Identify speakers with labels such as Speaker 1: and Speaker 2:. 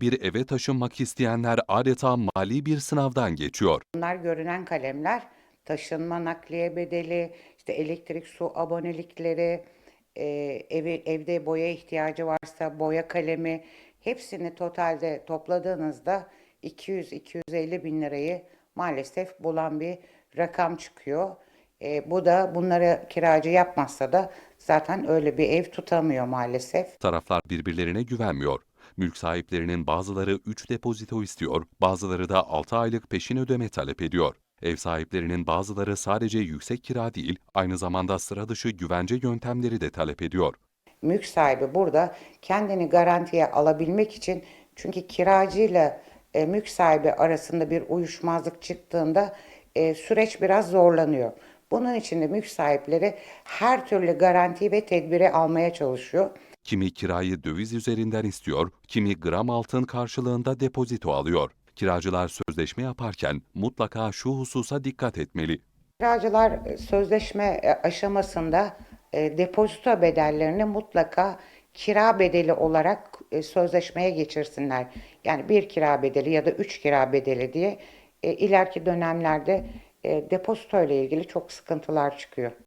Speaker 1: bir eve taşınmak isteyenler adeta mali bir sınavdan geçiyor.
Speaker 2: Bunlar görünen kalemler taşınma nakliye bedeli, işte elektrik su abonelikleri, e, evi, evde boya ihtiyacı varsa boya kalemi hepsini totalde topladığınızda 200-250 bin lirayı maalesef bulan bir rakam çıkıyor. E, bu da bunları kiracı yapmazsa da zaten öyle bir ev tutamıyor maalesef.
Speaker 1: Taraflar birbirlerine güvenmiyor. Mülk sahiplerinin bazıları 3 depozito istiyor, bazıları da 6 aylık peşin ödeme talep ediyor. Ev sahiplerinin bazıları sadece yüksek kira değil, aynı zamanda sıra dışı güvence yöntemleri de talep ediyor.
Speaker 2: mülk sahibi burada kendini garantiye alabilmek için çünkü kiracıyla e, mülk sahibi arasında bir uyuşmazlık çıktığında e, süreç biraz zorlanıyor. Bunun için de mülk sahipleri her türlü garanti ve tedbiri almaya çalışıyor.
Speaker 1: Kimi kirayı döviz üzerinden istiyor, kimi gram altın karşılığında depozito alıyor. Kiracılar sözleşme yaparken mutlaka şu hususa dikkat etmeli.
Speaker 2: Kiracılar e, sözleşme e, aşamasında e, depozito bedellerini mutlaka kira bedeli olarak sözleşmeye geçirsinler. Yani bir kira bedeli ya da üç kira bedeli diye ileriki dönemlerde depozito ile ilgili çok sıkıntılar çıkıyor.